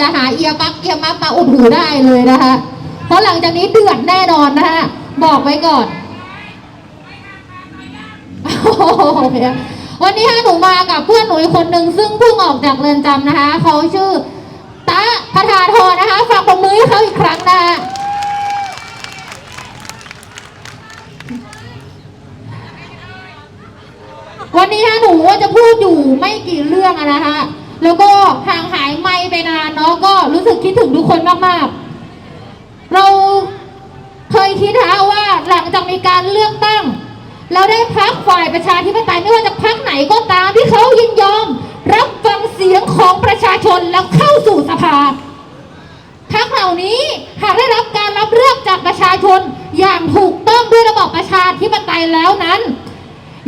จะหาเอียร์ปักเอียมัฟมาอุดหูได้เลยนะคะ เพราะหลังจากนี้เดือดแน่นอนนะคะบอกไว้ก่อนวันนี้ฮะหนูมากับเพื่อนหนูอีกคนหนึ่งซึ่งเพิ่งออกจากเรือนจำนะคะเขาชื่อตะคาถาธรนะคะฝากปรบมือให้เขาอีกครั้งนะคะวันนี้ฮะหนูว่าจะพูดอยู่ไม่กี่เรื่องนะคะ แล้วก็ห่างหายไม่ไปนานเนาะก็รู้สึกคิดถึงทุกคนมากๆ เราเคยคิดฮะว่าหลังจากมีการเลือกตั้ง เราได้พักฝ่ายประชาธิปไตยไม่ว่าจะพักไหนก็ตามที่เขายินยอม รับฟังเสียงของประชาชนแล้วเข้าสู่สภาพักเหล่านี้หากได้รับการรับเลือกจากประชาชนอย่างถูกต้องด้วยระบอบประชาธิปไตยแล้วนั้น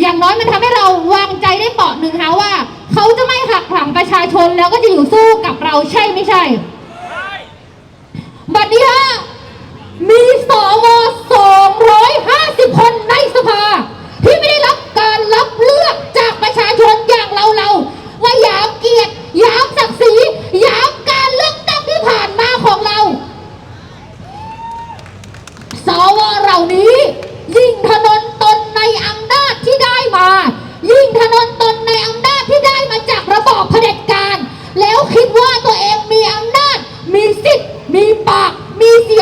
อย่างน้อยมันทำให้เราวางใจได้เปาะหนึ่งคะว่า เขาจะไม่หักหลังประชาชนแล้วก็จะอยู่สู้กับเราใช่ไม่ใช่บัดนี้ฮะมีสว250คนในสภา ที่ไม่ได้รับการรับเลือกจากประชาชนอย่างเราเราๆว่าหยามเกียรติหยามศักดิ์ศรีหยามการเลือกตั้งที่ผ่านมาของเรา สวเหล่านี้ ยิ่งถนนตนในอำนาจที่ได้มา ยิ่งถนน อบเผด็จการ แล้วคิดว่าตัวเองมีอำนาจ มีสิทธิ์ มีปาก มีเสียง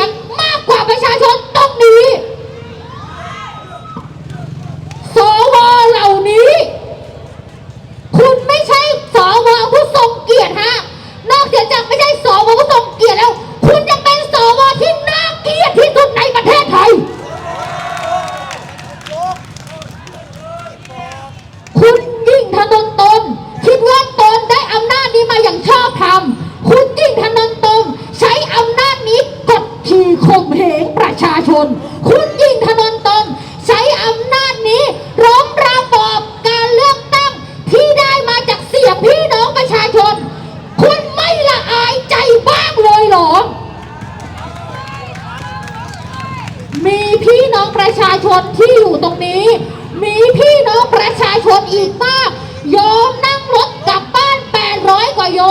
อีกมากยอมนั่งรถกลับบ้าน 800 กว่าโย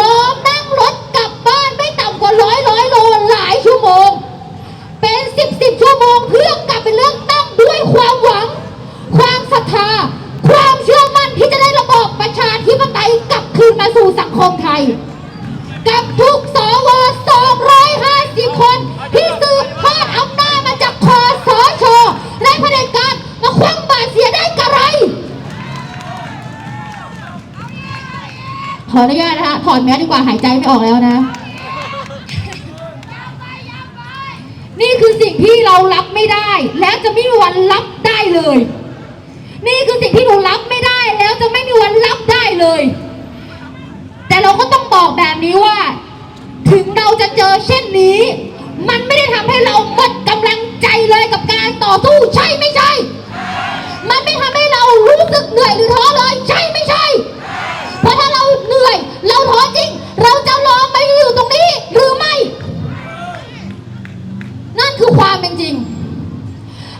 ยอมนั่งรถกลับบ้านไม่ต่ำกว่าร้อยร้อยโลหลายชั่วโมง เป็นสิบสิบชั่วโมงเพื่อกลับไปเลือกตั้งด้วยความหวัง ความศรัทธา ความเชื่อมั่นที่จะได้ระบอบประชาธิปไตยกลับคืนมาสู่สังคมไทย ขออนุญาตนะคะถอดแมสดีกว่าหายใจไม่ออกแล้วนะ นี่คือสิ่งที่เรารับไม่ได้ และจะไม่มีวันรับได้เลย นี่คือสิ่งที่หนูรับไม่ได้ แล้วจะไม่มีวันรับได้เลย แต่เราก็ต้องบอกแบบนี้ว่า ถึงเราจะเจอเช่นนี้ มันไม่ได้ทำให้เราหมดกำลังใจเลยกับการต่อสู้ใช่ไม่ใช่ มันไม่ทำให้เรารู้สึกเหนื่อยหรือท้อเลยใช่ไม่ใช่ เพราะถ้าเรา เราท้อจริง เราจะรอไปอยู่ตรงนี้หรือไม่ นั่นคือความเป็นจริง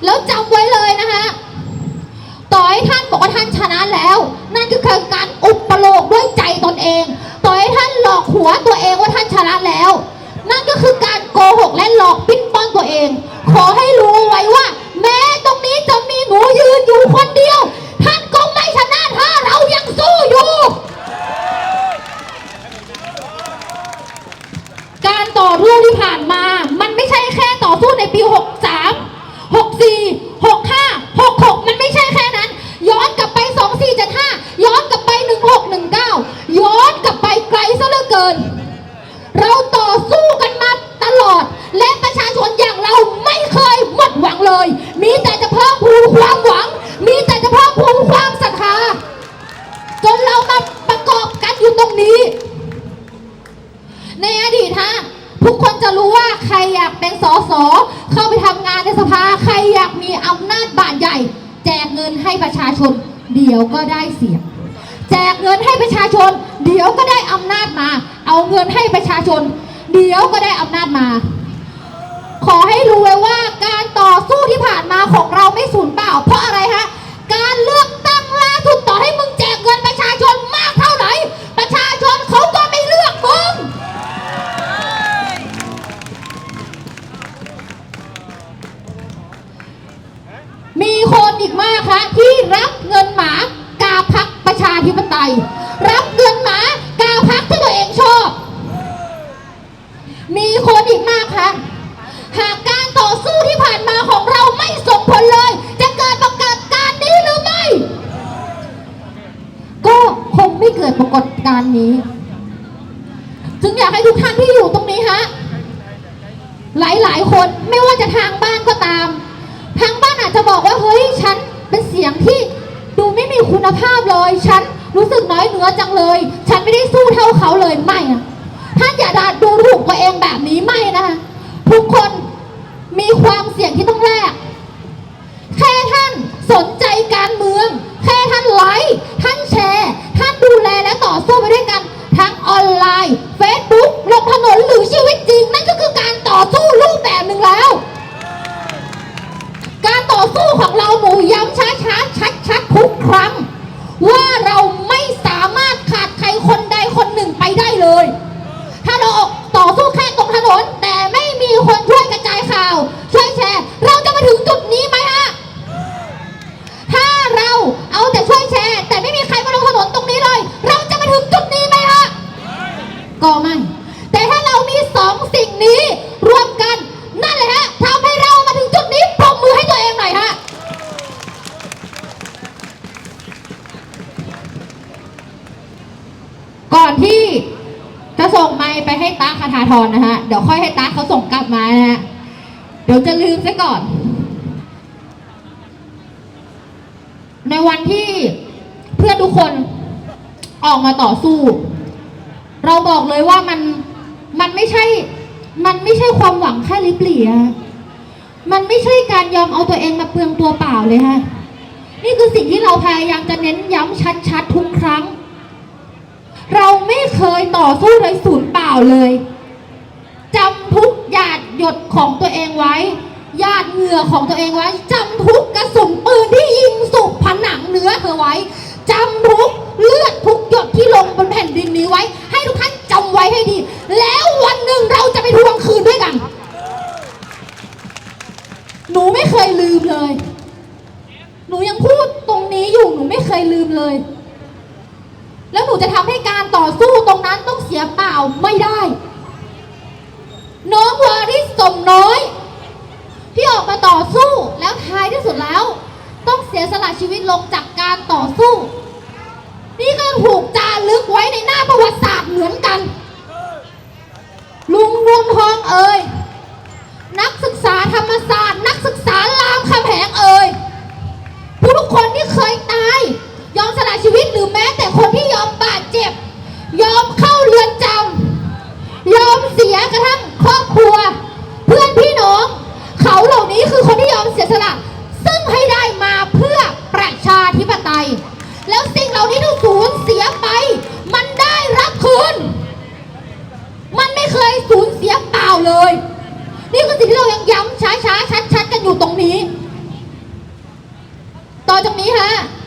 แล้วจำไว้เลยนะคะต่อให้ท่านบอกว่าท่านชนะแล้ว นั่นก็คือการอุปโลกด้วยใจตนเอง ต่อให้ท่านหลอกหัวตัวเองว่าท่านชนะแล้ว นั่นก็คือการโกหกและหลอกปิ้นป้อนตัวเอง ขอให้รู้ไว้ว่า แม้ตรงนี้จะมีหนูยืนอยู่คน ใจ แจกเงินให้ประชาชน เดี๋ยวก็ได้เสียง แจกเงินให้ประชาชน เดี๋ยวก็ได้อำนาจมา เอาเงินให้ประชาชน เดี๋ยวก็ได้อำนาจมา ขอให้รู้ไว้ว่าการต่อสู้ที่ผ่านมาของเราไม่สูญเปล่า เพราะอะไรฮะการเลือกตั้งล่าสุดต่อให้มึงแจกเงินประชาชนมากเท่าไหร่ประชาชนเขาก็ไม่เลือกมึง มีคนอีกมากคะที่รับเงินหมากาพักประชาธิปไตย รับเงินหมากาพักที่ตัวเองชอบ มีคนอีกมากคะหากการต่อสู้ที่ผ่านมาของเราไม่ส่งผลเลย จะเกิดปรากฏการณ์นี้หรือไม่ ก็คงไม่เกิดปรากฏการณ์นี้ รนะฮะ เดี๋ยวค่อยให้ตาเขาส่งกลับมานะฮะ เดี๋ยวจะลืมซะก่อน ในวันที่เพื่อนทุกคนออกมาต่อสู้ เราบอกเลยว่ามันมันไม่ใช่ มันไม่ใช่ความหวังแค่ลิบหลี่อะมันไม่ใช่การยอมเอาตัวเองมาเปลืองตัวเปล่าเลยฮะ นี่คือสิ่งที่เราพยายามจะเน้นย้ำชัดๆทุกครั้ง เราไม่เคยต่อสู้โดยศูนย์เปล่าเลย จำทุกหยาดหยดของตัวเองไว้หยาดเหงื่อของตัวเองไว้จำทุกกระสุนปืนที่ยิงสู่ผนังเนื้อเธอไว้จำทุกเลือดทุกหยดที่ลงบนแผ่นดินนี้ไว้ ให้ทุกท่านจำไว้ให้ดี แล้ววันหนึ่งเราจะไปทวงคืนด้วยกัน หนูไม่เคยลืมเลย หนูยังพูดตรงนี้อยู่หนูไม่เคยลืมเลย แล้วหนูจะทำให้การต่อสู้ตรงนั้นต้องเสียเปล่าไม่ได้ น้องวาริสสมน้อย ที่ออกมาต่อสู้แล้วท้ายที่สุดแล้ว ต้องเสียสละชีวิตลงจากการต่อสู้ นี่ก็ถูกจารึกไว้ในหน้า ประวัติศาสตร์เหมือนกัน ลุงรวงทองเอ่ยนักศึกษาธรรมศาสตร์นัก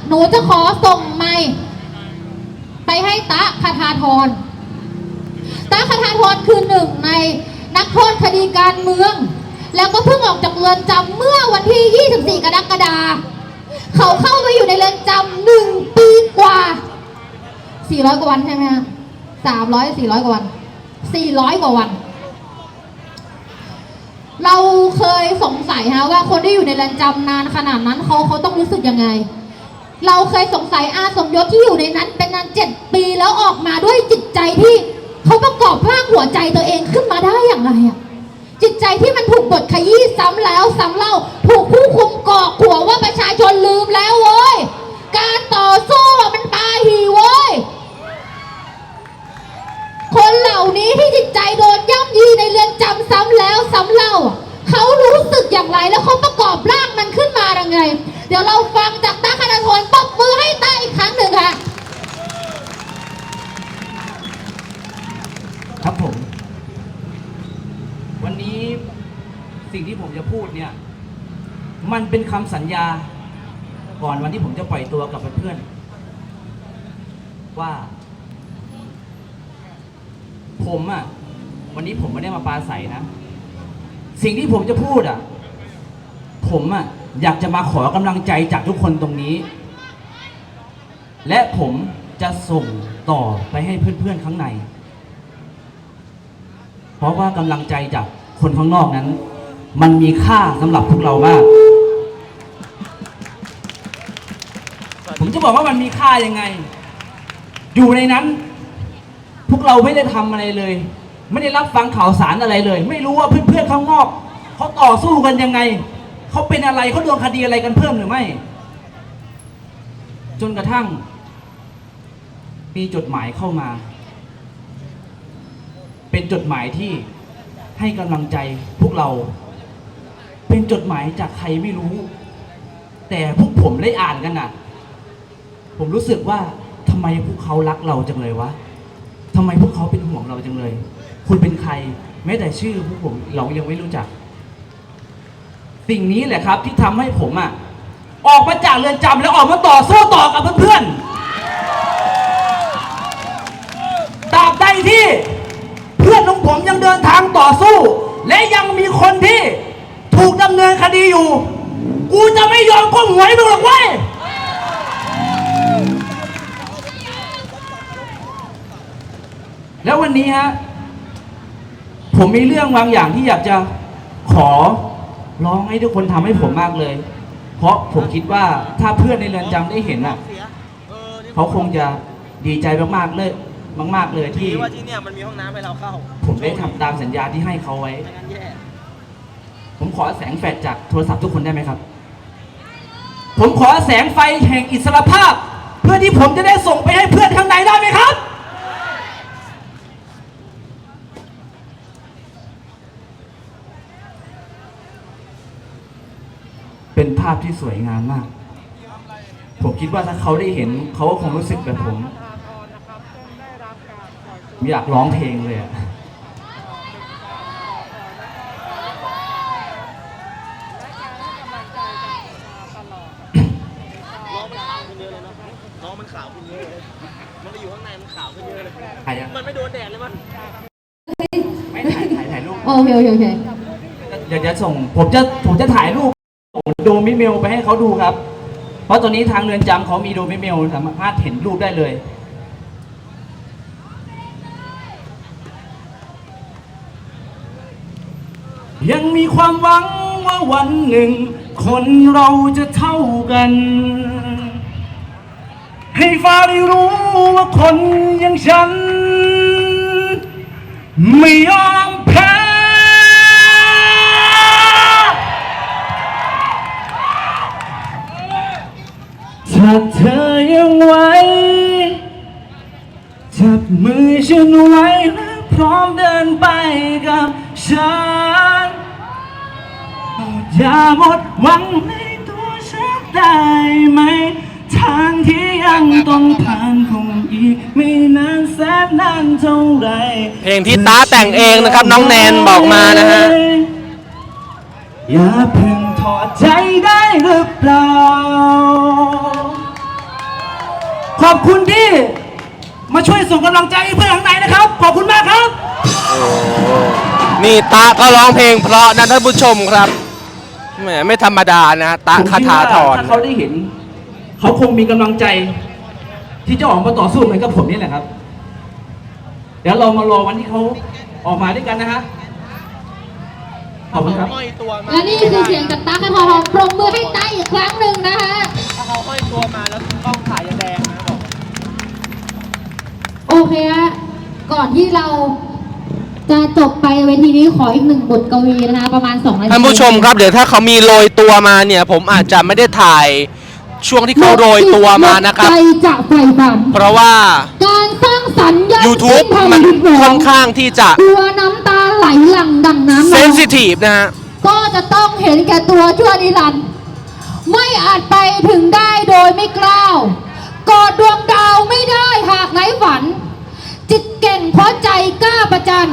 หนูจะขอส่งไมค์ไปให้ตะคาทาธรตะคาทาธรคือหนึ่งในนักโทษคดีการเมือง แล้วก็เพิ่งออกจากเรือนจำเมื่อวันที่ 24 กรกฎาคมเขาเข้าไปอยู่ในเรือนจำหนึ่งปีกว่า 400 กว่าวันใช่ไหมฮะ300 400 กว่าวัน 400 กว่าวัน เราเคยสงสัยฮะว่าคนที่อยู่ในเรือนจำนานขนาดนั้นเขาเขาต้องรู้สึกยังไง เราเคยสงสัยอาสมยศที่อยู่ในนั้น เป็นนานเจ็ดปีแล้วออกมาด้วยจิตใจที่เขาประกอบร่างหัวใจตัวเองขึ้นมาได้อย่างไรอะจิตใจที่มันถูกบทขยี้ซ้ำแล้วซ้ำเล่า ถูกผู้คุมกอกขัวว่าประชาชนลืมแล้วเว้ย การต่อสู้มันตาหีเว้ย คนเหล่านี้ที่จิตใจโดนย่ำยีในเรือนจำซ้ำแล้วซ้ำเล่า เขารู้สึกอย่างไรแล้วเขาประกอบร่างมันขึ้นมาอยังไง เดี๋ยวเราฟังจากตาคณาธรปรบมือให้ตาอีกครั้งหนึ่งค่ะ ครับผม วันนี้สิ่งที่ผมจะพูดเนี่ย มันเป็นคำสัญญา ก่อนวันที่ผมจะปล่อยตัวกับเพื่อนๆว่า ผมอะ่ะวันนี้ผมไม่ได้มาปราศัยนะ สิ่งที่ผมจะพูดอะ่ะผมอะ่ะ อยากจะมาขอกำลังใจจากทุกคนตรงนี้ และผมจะส่งต่อไปให้เพื่อนๆข้างใน เพราะว่ากำลังใจจากคนข้างนอกนั้น มันมีค่าสำหรับพวกเรามาก ผมจะบอกว่ามันมีค่ายังไง อยู่ในนั้น พวกเราไม่ได้ทำอะไรเลย ไม่ได้รับฟังข่าวสารอะไรเลย ไม่รู้ว่าเพื่อนๆข้างนอกเขาต่อสู้กันยังไง เขาเป็นอะไรเขาโดนคดีอะไรกันเพิ่มหรือไม่ จนกระทั่ง มีจดหมายเข้ามา เป็นจดหมายที่ให้กำลังใจพวกเรา เป็นจดหมายจากใครไม่รู้ แต่พวกผมได้อ่านกันน่ะ ผมรู้สึกว่าทำไมพวกเขารักเราจังเลยวะทำไมพวกเขาเป็นห่วงเราจังเลย คุณเป็นใคร แม้แต่ชื่อพวกผมเรายังไม่รู้จัก สิ่งนี้แหละครับที่ทำให้ผมอะออกมาจากเรือนจำแล้วออกมาต่อสู้ต่อกับเพื่อนๆตราบใดที่เพื่อนของผมยังเดินทางต่อสู้ และยังมีคนที่ถูกดำเนินคดีอยู่ กูจะไม่ยอมก้มหัวให้มึงหรอกเว้ยแล้ววันนี้ฮะผมมีเรื่องบางอย่างที่อยากจะขอ ร้องให้ทุกคนทำให้ผมมากเลย เพราะผมคิดว่าถ้าเพื่อนในเรือนจำได้เห็นอะเขาคงจะดีใจมากๆเลยมากๆเลยที่ที่ว่าที่เนี่ยมันมีห้องน้ำให้เราเข้าผมได้ทำตามสัญญาที่ให้เขาไว้ ไม่งั้นแย่ผมขอแสงแฟลชจากโทรศัพท์ทุกคนได้ไหมครับ ผมขอแสงไฟแห่งอิสรภาพ เพื่อที่ผมจะได้ส่งไปให้เพื่อนข้างในได้ไหมครับ เป็นภาพที่สวยงามมาก ผมคิดว่าถ้าเขาได้เห็นเขาก็คงรู้สึกแบบผมผมอยากร้องเพลงเลยอะน้องมันขาวขึ้นเยอะเลยเนาะน้องมันขาวขึ้นเยอะเลย มันไปอยู่ข้างในมันขาวขึ้นเยอะเลย ใครอะ มันไม่โดนแดดเลยมันไม่ถ่ายถ่ายถ่ายรูป โอเคโอเคโอเค เดี๋ยวจะส่ง ผมจะผมจะถ่ายรูป โดมิเมลไปให้เขาดูครับ เพราะตอนนี้ทางเรือนจำเขามีโดมิเมลสามารถเห็นรูปได้เลยยังมีความหวังว่าวันหนึ่ง คนเราจะเท่ากัน ให้ฟ้าได้รู้ว่าคนอย่างฉัน ไม่ยอม แพ้ถ้าเธอยังไหวจับมือฉันไว้และพร้อมเดินไปกับฉันอย่าหมดหวังในตัวฉันได้ไหม ทางที่ยังต้องผ่านคงอีกไม่นานแสนนานเท่าไหรเพลงที่ตาแต่งเองนะครับน้องแนนบอกมานะฮะ อย่าเพิ่งถอดใจได้หรือเปล่า ขอบคุณที่ มาช่วยส่งกำลังใจให้เพื่อนข้างในนะครับ ขอบคุณมากครับ นี่ตาก็ร้องเพลงเพราะนะท่านผู้ชมครับแหมไม่ธรรมดานะตาผมคาคิดถาว่าถอนถ้าเขาได้เห็น เขาคงมีกำลังใจ ที่จะออกมาต่อสู้เหมือนกับผมนี่แหละครับ เดี๋ยวเรามารอวันที่เขาออกมาด้วยกันนะฮะขอบคุณครับ ห้อยตัวมาและนี่คือเสียงจากตั๊กกะทอทองปรบมือให้ตั๊กอีกครั้งหนึ่งนะคะ ถ้าเขาห้อยตัวมาแล้วกล้องถ่ายยังแดงนะบ อกโอเคฮะก่อนที่เราจะจบไปเวทีนี้ขออีกหนึ่งบทกวีนะคะ ประมาณ2นาทีท่านผู้ชมครับเดี๋ยวถ้าเขามีโรยตัวมาเนี่ย ผมอาจจะไม่ได้ถ่ายช่วงที่เขาโรยตัวมานะครับ ใจจะใฝ่ฝันเพราะว่า การสร้างสรรค์ยัง YouTube สิ้มันทำผิดหวังค่อนข้างที่จะกลัวน้ำตาไหลหลั่งดังน้ำนเซองนซิทีฟนะฮะ ก็จะต้องเห็นแก่ตัวชั่วนิรันดร์ไม่อาจไปถึงได้โดยไม่กล้าวกอดดวงดาวไม่ได้หากไหนฝัน จิตเก่งเพราะใจกล้าประจัน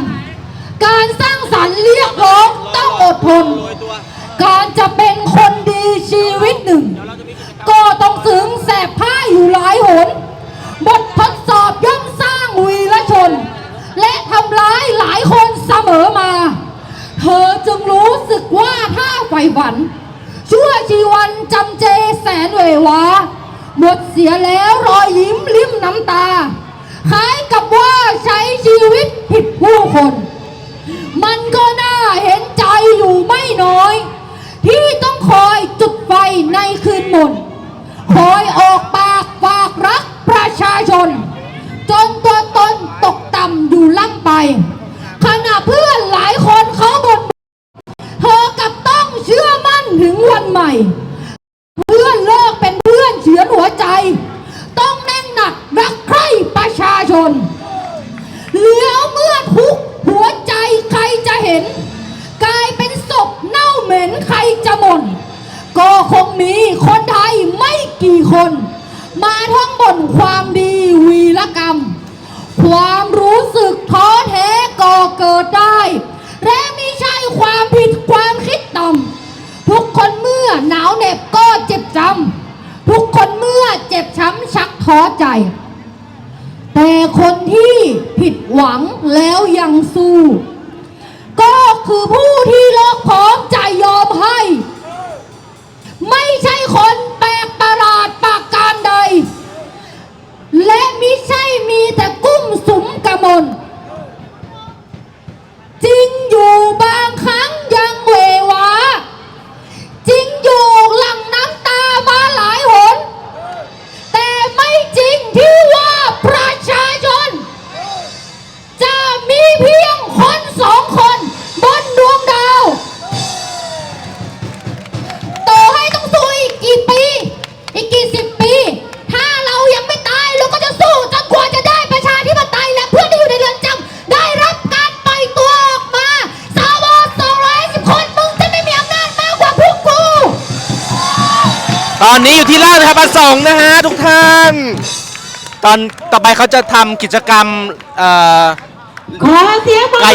การสร้างสรรค์เรียกร้องต้องอดทน การจะเป็นคนดีชีวิตหนึ่ง ก็ต้องถึงแสบผ้าอยู่หลายหน บททดสอบย่อมสร้างวีรชน และทำร้ายหลายคนเสมอมา เธอจึงรู้สึกว่าถ้าใฝ่ฝัน ชั่วชีวันจำเจแสนเหววาหมดเสียแล้วรอยยิ้มลิ้มน้ำตา คล้ายกับว่าใช้ชีวิตผิดผู้คน มันก็น่าเห็นใจอยู่ไม่น้อย ที่ต้องคอยจุดไฟในคืนมนคอยออกปากฝากรักประชาชน จนตัวตนตกต่ำอยู่ล่ำไป ขณะเพื่อนหลายคนเขาบ่นเธอกับต้องเชื่อมั่นถึงวันใหม่ ท้อใจ แต่คนที่ผิดหวังแล้วยังสู้ ก็คือผู้ที่เลิกพร้อมใจยอมให้ ไม่ใช่คนแปลกประหลาดปากการใด และมิใช่มีแต่กุ้มสุมกระมนจริงอยู่บางครั้งยัง ตอนต่อไปเขาจะทำกิจกรรมเอ่อ ขอเสียงปรบมือกาย